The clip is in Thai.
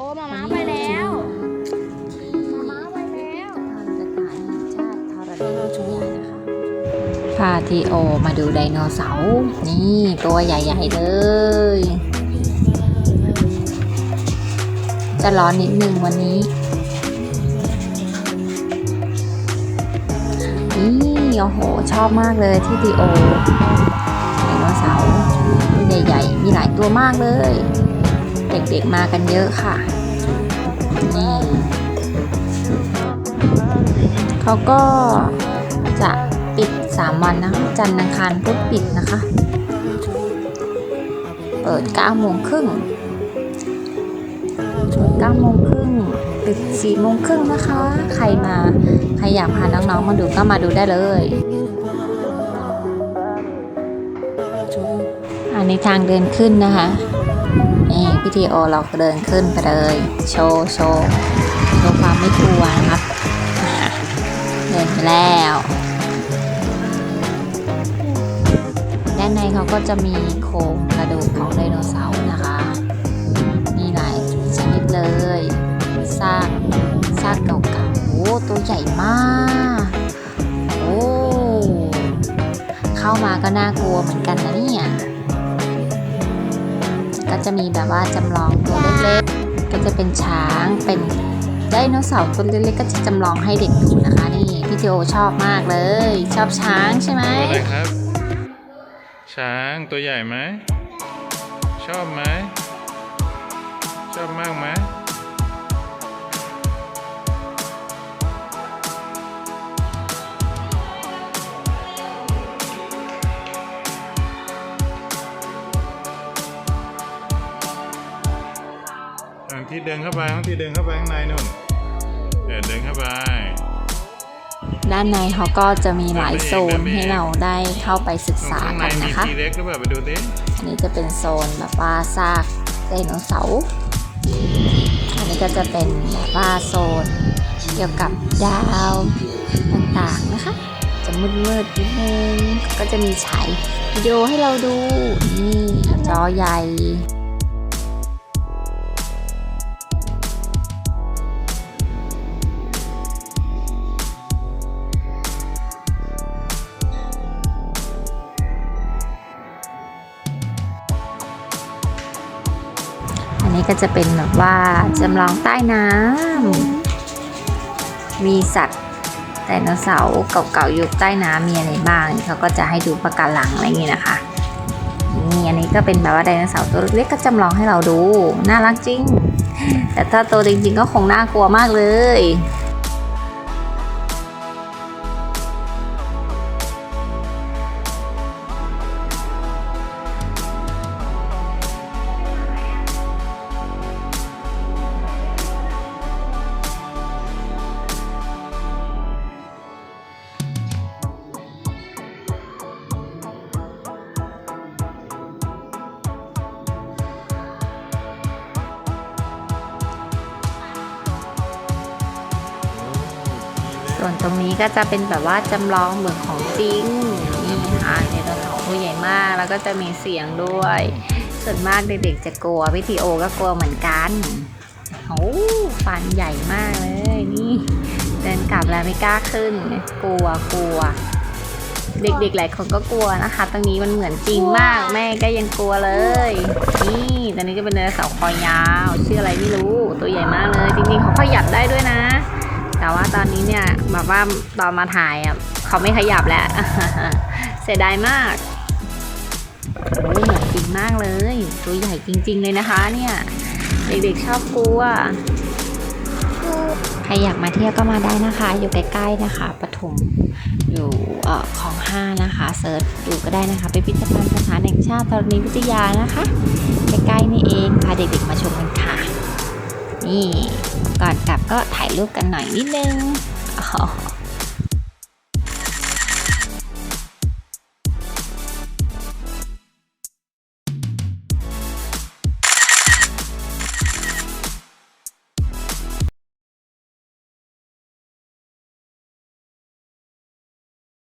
อ้มาม้าไปแล้วมาม้าไปแล้วสถานแห่งชาติธรณีวิทยานะคะพาทีโอมาดูไดโนเสาร์นี่ตัวใหญ่ๆเลย จะร้อนนิดนึงวันนี้นี่โอ้โห ชอบมากเลยที่ทีโอไดโนเสาร์ใหญ่ๆ มีหลายตัวมากเลย เด็กๆมากันเยอะค่ะ นี่เขาก็จะปิด 3 วันนะคะ จันทร์อังคารพุธปิดนะคะ เปิด9โมงครึ่งเปิด9โมงครึ่งปิด4โมงครึ่งนะคะ ใครมา ใครอยากพาน้องๆมาดูก็มาดูได้เลย อันนี้ทางเดินขึ้นนะคะ นี่พิธีโอเราก็เดินขึ้นไปเลย โชว์โชว์โชว์ความไม่กลัวนะครับเดินไปแล้ว ด้านในเขาก็จะมีโครงกระดูกของไดโนเสาร์นะคะ มีหลายชนิดเลยซากซากเก่าๆโอ้ตัวใหญ่มากโอ้เข้ามาก็น่ากลัวเหมือนกันนะเนี่ย ก็จะมีแบบว่าจำลองตัวเล็กๆ ก็จะเป็นช้างเป็นไดโนเสาร์ตัวเล็กๆก็จะจำลองให้เด็กดูนะคะนี่พี่โอชอบมากเลย ชอบช้างใช่ไหมตัวอะไรครับ ช้างตัวใหญ่ไหมชอบไหมชอบมากไหม ทางที่เดินเข้าไปทางที่เดินเข้าไปข้างในนู่นเออเดินเข้าไป ด้านในเขาก็จะมีหลายโซนให้เราได้เข้าไปศึกษาข้างในกันมีนะคะทีเล็กหรือเปล่าไปดูดิอันนี้จะเป็นโซนแบบว่าซากไดโนเสาร์อันนี้ก็จะเป็นแบบว่าโซนเกี่ยวกับดาวต่างๆนะคะ จะมืดๆนิดนึงก็จะมีฉายวิดีโอให้เราดูนี่จอใหญ่ นี้ก็จะเป็นแบบว่าจำลองใต้น้ำมีสัตว์ไดโนเสาร์เก่าๆยุคใต้น้ำมีอะไรบ้างเขาก็จะให้ดูปะการังอะไรอย่างนี้นะคะนี่อันนี้ก็เป็นแบบว่าไดโนเสาร์ตัวเล็กก็จำลองให้เราดู น่ารักจริง แต่ถ้าโตจริงๆก็คงน่ากลัวมากเลย ส่วนตรงนี้ก็จะเป็นแบบว่าจำลองเหมือนของจริงนี่ค่ะไดโนเสาร์ตัวใหญ่มากแล้วก็จะมีเสียงด้วย ส่วนมากเด็กๆจะกลัวพี่ทีโอก็กลัวเหมือนกันโอ้ฟันใหญ่มากเลยนี่ เดินกลับแล้วไม่กล้าขึ้น กลัวกลัว เด็กๆหลายคนก็กลัวนะคะ ตรงนี้มันเหมือนจริงมากแม่ก็ยังกลัวเลย นี่ตอนนี้ก็เป็นไดโนเสาคอยาว ชื่ออะไรไม่รู้ตัวใหญ่มากเลย จริงๆเขาขยับได้ด้วยนะ แต่ว่าตอนนี้เนี่ยแบบว่าตอนมาถ่ายอะเขาไม่ขยับแล้ว เสียดายมากโอ้ยเหมือนจริงมากเลย ตัวใหญ่จริง ๆ เลยนะคะเนี่ย เด็กๆชอบกลัวใครอยากมาเที่ยวก็มาได้นะคะ อยู่ใกล้ๆนะคะปทุมอยู่เอ่อของห้านะคะเซิร์ชดูก็ได้นะคะเป็นพิพิธภัณฑ์สถานแห่งชาติธรณีวิทยานะคะ ใกล้ๆนี่เองพาเด็กๆมาชมกันค่ะ นี่ ก่อนกลับก็ถ่ายรูปกันหน่อยนิดนึง